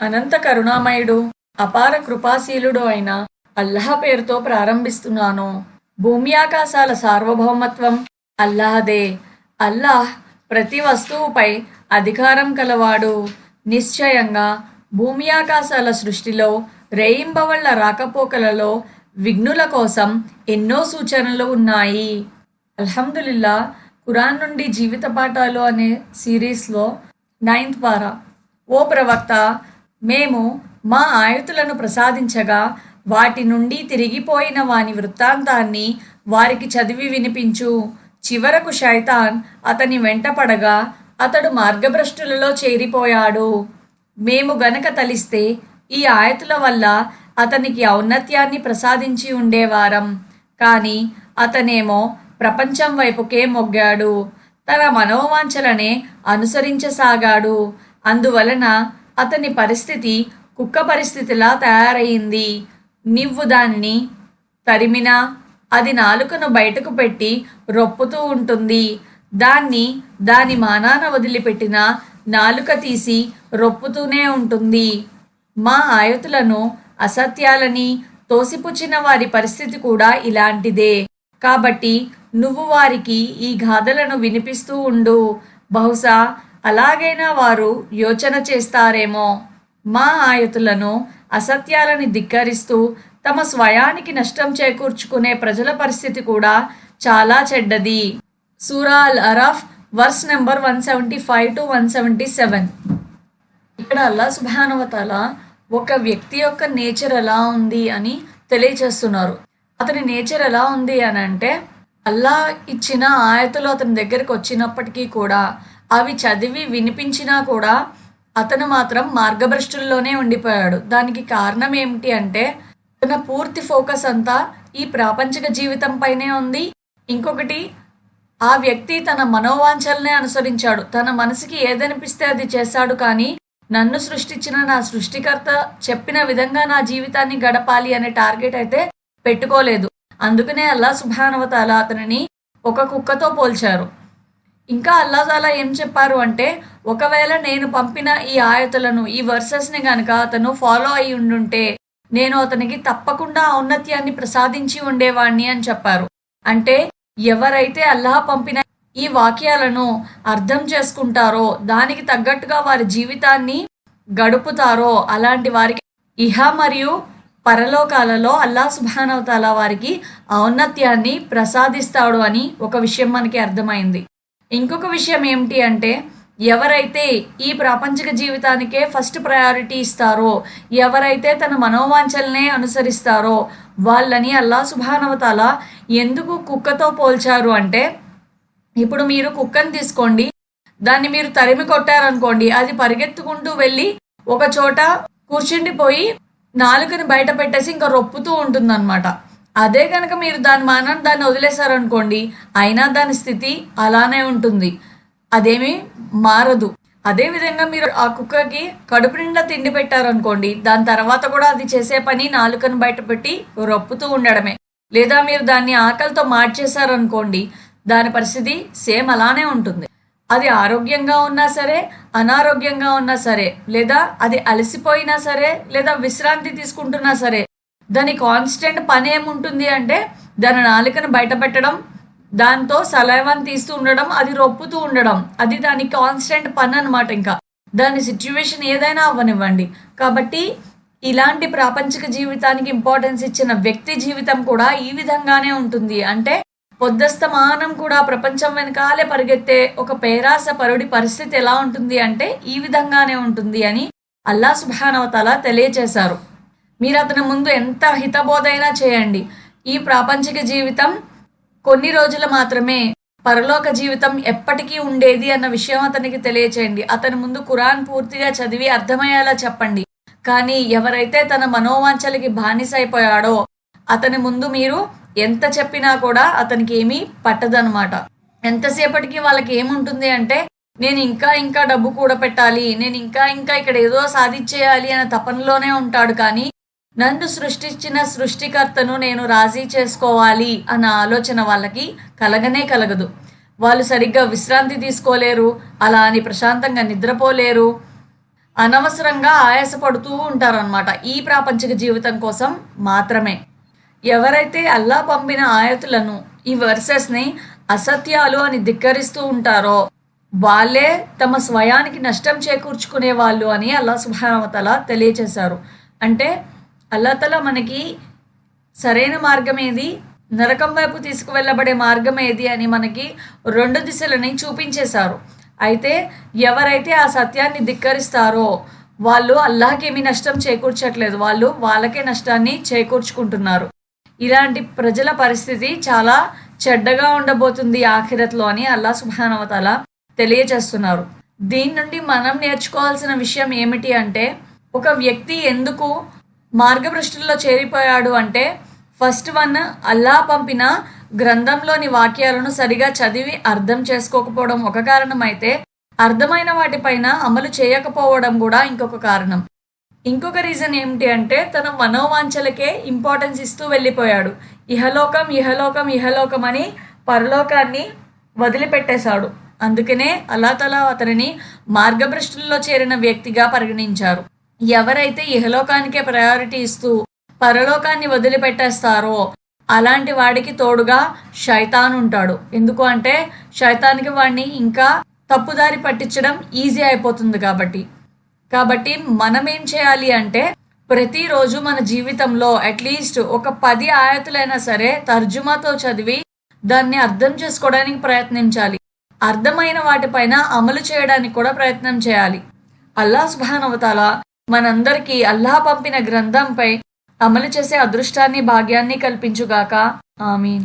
అనంత కరుణామయుడు అపార కృపాశీలుడు అయిన అల్లాహ్ పేరుతో ప్రారంభిస్తున్నాను. భూమి ఆకాశాల సార్వభౌమత్వం అల్లాహదే. అల్లాహ్ ప్రతి వస్తువుపై అధికారం కలవాడు. నిశ్చయంగా భూమి ఆకాశాల సృష్టిలో రేయింబవళ్ళ రాకపోకలలో విఘ్నుల కోసం ఎన్నో సూచనలు ఉన్నాయి. అల్హమ్దులిల్లా ఖురాన్ నుండి జీవిత పాఠాలు అనే సిరీస్లో నైన్త్ పారా. ఓ ప్రవక్త మేము మా ఆయుతులను ప్రసాదించగా వాటి నుండి తిరిగిపోయిన వాని వృత్తాంతాన్ని వారికి చదివి వినిపించు. చివరకు శైతాన్ అతని వెంటపడగా అతడు మార్గభ్రష్టులలో చేరిపోయాడు. మేము గనక తలిస్తే ఈ ఆయతుల వల్ల అతనికి ఔన్నత్యాన్ని ప్రసాదించి ఉండేవారం. కానీ అతనేమో ప్రపంచం వైపుకే మొగ్గాడు. తన మనోవాంఛలనే అనుసరించసాగాడు. అందువలన అతని పరిస్థితి కుక్క పరిస్థితిలా తయారయింది. నువ్వు దాన్ని తరిమినా అది నాలుకను బయటకు పెట్టి రొప్పుతూ ఉంటుంది. దాన్ని దాని మానాన వదిలిపెట్టిన నాలుక తీసి రొప్పుతూనే ఉంటుంది. మా ఆయతులను అసత్యాలని తోసిపుచ్చిన వారి పరిస్థితి కూడా ఇలాంటిదే. కాబట్టి నువ్వు వారికి ఈ గాథలను వినిపిస్తూ ఉండు. బహుశా అలాగైనా వారు యోచన చేస్తారేమో? మా ఆయతులను అసత్యాలని ధిక్కరిస్తూ తమ స్వయానికి నష్టం చేకూర్చుకునే ప్రజల పరిస్థితి కూడా చాలా చెడ్డది. సూరా అల్ Araf verse number one seventy five to one seventy seven. ఇక్కడ అల్లా సుభానవతాల ఒక వ్యక్తి యొక్క నేచర్ ఎలా ఉంది అని తెలియచేస్తున్నారు అతని నేచర్ ఎలా ఉంది అని అంటే అల్లా ఇచ్చిన ఆయతలు అతని దగ్గరికి వచ్చినప్పటికీ కూడా అవి చదివి వినిపించినా కూడా అతను మాత్రం మార్గభ్రష్టుల్లోనే ఉండిపోయాడు. దానికి కారణం ఏమిటి అంటే తన పూర్తి ఫోకస్ అంతా ఈ ప్రాపంచిక జీవితం పైనే ఉంది. ఇంకొకటి ఆ వ్యక్తి తన మనోవాంఛలనే అనుసరించాడు. తన మనసుకి ఏదనిపిస్తే అది చేశాడు కానీ నన్ను సృష్టించిన నా సృష్టికర్త చెప్పిన విధంగా నా జీవితాన్ని గడపాలి అనే టార్గెట్ అయితే పెట్టుకోలేదు. అందుకనే అల్లా సుభానవతాల అతనిని ఒక కుక్కతో పోల్చారు. ఇంకా అల్లాజాలా ఏం చెప్పారు అంటే ఒకవేళ నేను పంపిన ఈ ఆయతలను ఈ వర్సెస్ని గనక అతను ఫాలో అయి ఉండుంటే నేను అతనికి తప్పకుండా ఔన్నత్యాన్ని ప్రసాదించి ఉండేవాణ్ణి అని చెప్పారు. అంటే ఎవరైతే అల్లాహ్ పంపిన ఈ వాక్యాలను అర్థం చేసుకుంటారో దానికి తగ్గట్టుగా వారి జీవితాన్ని గడుపుతారో అలాంటి వారికి ఇహ మరియు పరలోకాలలో అల్లా సుభానవతాల వారికి ఔన్నత్యాన్ని ప్రసాదిస్తాడు అని ఒక విషయం మనకి అర్థమైంది. ఇంకొక విషయం ఏమిటి అంటే ఎవరైతే ఈ ప్రాపంచిక జీవితానికే ఫస్ట్ ప్రయారిటీ ఇస్తారో ఎవరైతే తన మనోవాంఛలనే అనుసరిస్తారో వాళ్ళని అల్లా సుభానవతాల ఎందుకు కుక్కతో పోల్చారు అంటే ఇప్పుడు మీరు కుక్కను తీసుకోండి దాన్ని మీరు తరిమి కొట్టారనుకోండి అది పరిగెత్తుకుంటూ వెళ్ళి ఒక చోట కూర్చుండిపోయి నాలుకని బయట పెట్టేసి ఇంకా రొప్పుతూ ఉంటుందన్నమాట. అదే కనుక మీరు దాని మానాన్ని దాన్ని వదిలేశారనుకోండి అయినా దాని స్థితి అలానే ఉంటుంది. అదేమీ మారదు. అదే విధంగా మీరు ఆ కుక్కకి కడుపు నిండా తిండి పెట్టారనుకోండి దాని తర్వాత కూడా అది చేసే పని నాలుకను బయటపెట్టి రొప్పుతూ ఉండడమే. లేదా మీరు దాన్ని ఆకలితో మార్చేశారనుకోండి దాని పరిస్థితి సేమ్ అలానే ఉంటుంది. అది ఆరోగ్యంగా ఉన్నా సరే అనారోగ్యంగా ఉన్నా సరే లేదా అది అలసిపోయినా సరే లేదా విశ్రాంతి తీసుకుంటున్నా సరే దాని కాన్స్టెంట్ పని ఏముంటుంది అంటే దాని నాలుకను బయట పెట్టడం దాంతో సలైవాన్ని తీస్తూ ఉండడం అది రొప్పుతూ ఉండడం. అది దాని కాన్స్టెంట్ పని అనమాట ఇంకా. దాని సిచ్యువేషన్ ఏదైనా అవ్వనివ్వండి. కాబట్టి ఇలాంటి ప్రాపంచిక జీవితానికి ఇంపార్టెన్స్ ఇచ్చిన వ్యక్తి జీవితం కూడా ఈ విధంగానే ఉంటుంది. అంటే పొద్దస్తమానం కూడా ప్రపంచం వెనకాలే పరిగెత్తే ఒక పేరాస పరుడి పరిస్థితి ఎలా ఉంటుంది అంటే ఈ విధంగానే ఉంటుంది అని అల్లా సుభానవతల తెలియచేశారు. మీరు అతని ముందు ఎంత హితబోధైనా చేయండి. ఈ ప్రాపంచిక జీవితం కొన్ని రోజులు మాత్రమే. పరలోక జీవితం ఎప్పటికీ ఉండేది అన్న విషయం అతనికి తెలియచేయండి. అతని ముందు కురాన్ పూర్తిగా చదివి అర్థమయ్యేలా చెప్పండి. కానీ ఎవరైతే తన మనోవాంఛలకి బానిసైపోయాడో అతని ముందు మీరు ఎంత చెప్పినా కూడా అతనికి ఏమీ పట్టదనమాట ఎంతసేపటికి వాళ్ళకి ఏముంటుంది అంటే నేను ఇంకా ఇంకా డబ్బు కూడా పెట్టాలి నేను ఇంకా ఇంకా ఇక్కడ ఏదో సాధించేయాలి అనే తపనలోనే ఉంటాడు. కానీ నన్ను సృష్టించిన సృష్టికర్తను నేను రాజీ చేసుకోవాలి అన్న ఆలోచన వాళ్ళకి కలగనే కలగదు. వాళ్ళు సరిగ్గా విశ్రాంతి తీసుకోలేరు అలా అని ప్రశాంతంగా నిద్రపోలేరు. అనవసరంగా ఆయాసపడుతూ ఉంటారనమాట ఈ ప్రాపంచిక జీవితం కోసం మాత్రమే. ఎవరైతే అల్లా పంపిన ఆయతులను ఈ వర్సెస్ని అసత్యాలు అని ధిక్కరిస్తూ ఉంటారో వాళ్ళే తమ స్వయానికి నష్టం చేకూర్చుకునే వాళ్ళు అని అల్లా సుభానవతల తెలియచేశారు. అంటే అల్లతల మనకి సరైన మార్గం ఏది నరకం వైపు తీసుకువెళ్ళబడే మార్గం ఏది అని మనకి రెండు దిశలని చూపించేశారు. అయితే ఎవరైతే ఆ సత్యాన్ని ధిక్కరిస్తారో వాళ్ళు అల్లాహకేమీ నష్టం చేకూర్చట్లేదు. వాళ్ళు వాళ్ళకే నష్టాన్ని చేకూర్చుకుంటున్నారు. ఇలాంటి ప్రజల పరిస్థితి చాలా చెడ్డగా ఉండబోతుంది ఆఖిరత్లో అని అల్లా సుభానవతల తెలియజేస్తున్నారు. దీని నుండి మనం నేర్చుకోవాల్సిన విషయం ఏమిటి అంటే ఒక వ్యక్తి ఎందుకు మార్గభ్రష్టుల్లో చేరిపోయాడు అంటే ఫస్ట్ వన్ అల్లా పంపిన గ్రంథంలోని వాక్యాలను సరిగా చదివి అర్థం చేసుకోకపోవడం ఒక కారణం అయితే అర్థమైన వాటిపైన అమలు చేయకపోవడం కూడా ఇంకొక కారణం. ఇంకొక రీజన్ ఏమిటి అంటే తన మనోవాంఛలకే ఇంపార్టెన్స్ ఇస్తూ వెళ్ళిపోయాడు. ఇహలోకం ఇహలోకం ఇహలోకం అని పరలోకాన్ని వదిలిపెట్టేశాడు. అందుకనే అల్లాతలా అతనిని మార్గభ్రష్టుల్లో చేరిన వ్యక్తిగా పరిగణించారు. ఎవరైతే ఇహలోకానికే ప్రయారిటీ ఇస్తూ పరలోకాన్ని వదిలిపెట్టేస్తారో అలాంటి వాడికి తోడుగా శైతాన్ ఉంటాడు. ఎందుకు అంటే శైతానికి వాడిని ఇంకా తప్పుదారి పట్టించడం ఈజీ అయిపోతుంది కాబట్టి. కాబట్టి మనం ఏం చేయాలి అంటే ప్రతిరోజు మన జీవితంలో అట్లీస్ట్ ఒక పది ఆయతులైనా సరే తర్జుమాతో చదివి దాన్ని అర్థం చేసుకోవడానికి ప్రయత్నించాలి. అర్థమైన వాటిపైన అమలు చేయడానికి కూడా ప్రయత్నం చేయాలి. అల్లా సుభానవతాల మనందరికీ అల్లాహ్ పంపిన గ్రంథంపై అమలు చేసే అదృష్టాన్ని భాగ్యాన్ని కల్పించుగాక. ఆమీన్.